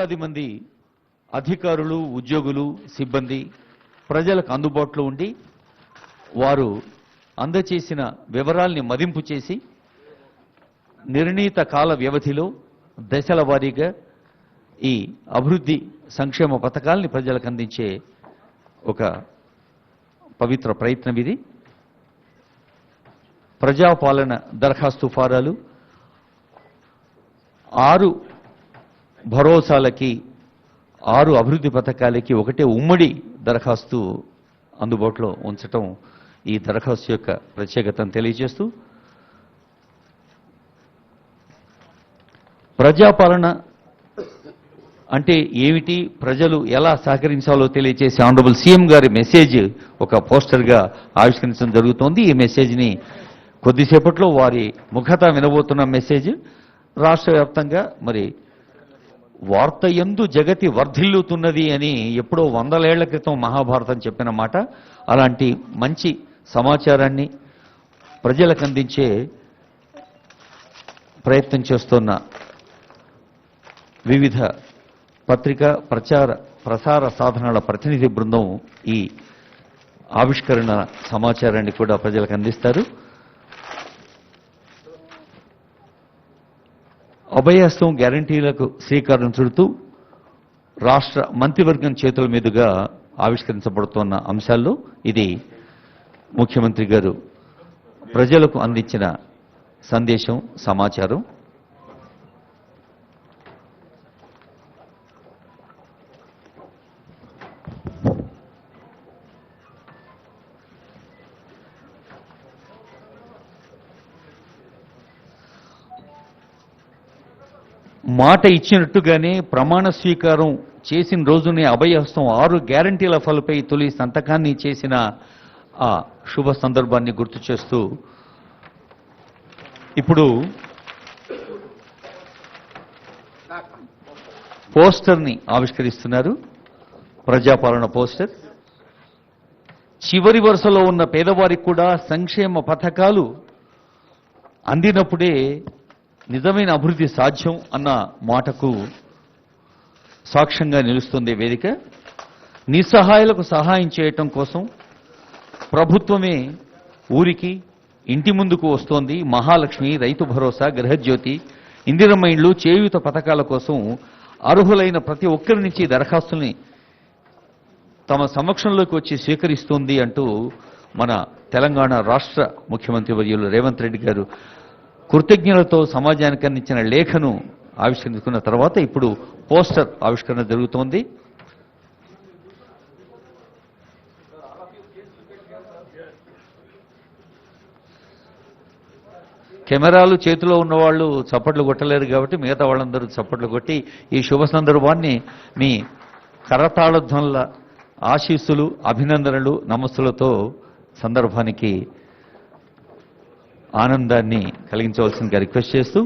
వేలాది మంది అధికారులు ఉద్యోగులు సిబ్బంది ప్రజలకు అందుబాటులో ఉండి వారు అందచేసిన వివరాల్ని మదింపు చేసి నిర్ణీత కాల వ్యవధిలో దశల వారీగా ఈ అభివృద్ధి సంక్షేమ పథకాల్ని ప్రజలకు అందించే ఒక పవిత్ర ప్రయత్నం ఇది. ప్రజాపాలన దరఖాస్తు ఫారాలు ఆరు భరోసాలకి ఆరు అభివృద్ధి పథకాలకి ఒకటే ఉమ్మడి దరఖాస్తు అందుబాటులో ఉంచటం ఈ దరఖాస్తు యొక్క ప్రత్యేకతను తెలియజేస్తూ ప్రజాపాలన అంటే ఏమిటి ప్రజలు ఎలా సహకరించాలో తెలియజేసే ఆనరబుల్ సీఎం గారి మెసేజ్ ఒక పోస్టర్గా ఆవిష్కరించడం జరుగుతోంది. ఈ మెసేజ్ని కొద్దిసేపట్లో వారి ముఖత వినబోతున్న మెసేజ్ రాష్ట్ర వ్యాప్తంగా మరి వార్త ఎందు జగతి వర్ధిల్లుతున్నది అని ఎప్పుడో వందలేళ్ళ క్రితం మహాభారతం చెప్పిన మాట. అలాంటి మంచి సమాచారాన్ని ప్రజలకు అందించే ప్రయత్నం చేస్తున్న వివిధ పత్రిక ప్రచార ప్రసార సాధనాల ప్రతినిధి బృందం ఈ ఆవిష్కరణ సమాచారాన్ని కూడా ప్రజలకు అందిస్తారు. అభయస్తం గ్యారంటీలకు శ్రీకారం చుడుతూ రాష్ట్ర మంత్రివర్గం చేతుల మీదుగా ఆవిష్కరించబడుతున్న అంశాల్లో ఇది ముఖ్యమంత్రి గారు ప్రజలకు అందించిన సందేశం సమాచారం. మాట ఇచ్చినట్టుగానే ప్రమాణ స్వీకారం చేసిన రోజునే అభయహస్తం ఆరు గ్యారంటీల ఫలపై తొలి సంతకాన్ని చేసిన ఆ శుభ సందర్భాన్ని గుర్తు చేస్తూ ఇప్పుడు పోస్టర్ని ఆవిష్కరిస్తున్నారు. ప్రజాపాలన పోస్టర్. చివరి వరుసలో ఉన్న పేదవారికి కూడా సంక్షేమ పథకాలు అందినప్పుడే నిజమైన అభివృద్ధి సాధ్యం అన్న మాటకు సాక్ష్యంగా నిలుస్తుంది వేదిక. నిస్సహాయులకు సహాయం చేయటం కోసం ప్రభుత్వమే ఊరికి ఇంటి ముందుకు వస్తోంది. మహాలక్ష్మి రైతు భరోసా గృహజ్యోతి ఇందిరమ్మ ఇండ్లు చేయూత పథకాల కోసం అర్హులైన ప్రతి ఒక్కరి నుంచి దరఖాస్తుల్ని తమ సమక్షంలోకి వచ్చి స్వీకరిస్తోంది అంటూ మన తెలంగాణ రాష్ట్ర ముఖ్యమంత్రి వర్యులు రేవంత్ రెడ్డి గారు కృతజ్ఞతలతో సమాజానికి అందించిన లేఖను ఆవిష్కరించుకున్న తర్వాత ఇప్పుడు పోస్టర్ ఆవిష్కరణ జరుగుతోంది. కెమెరాలు చేతిలో ఉన్నవాళ్ళు చప్పట్లు కొట్టలేరు కాబట్టి మిగతా వాళ్ళందరూ చప్పట్లు కొట్టి ఈ శుభ సందర్భాన్ని మీ కరతాళధ్వనుల ఆశీస్సులు అభినందనలు నమస్సులతో సందర్భానికి ఆనందాన్ని కలిగించవలసిందిగా రిక్వెస్ట్ చేస్తూ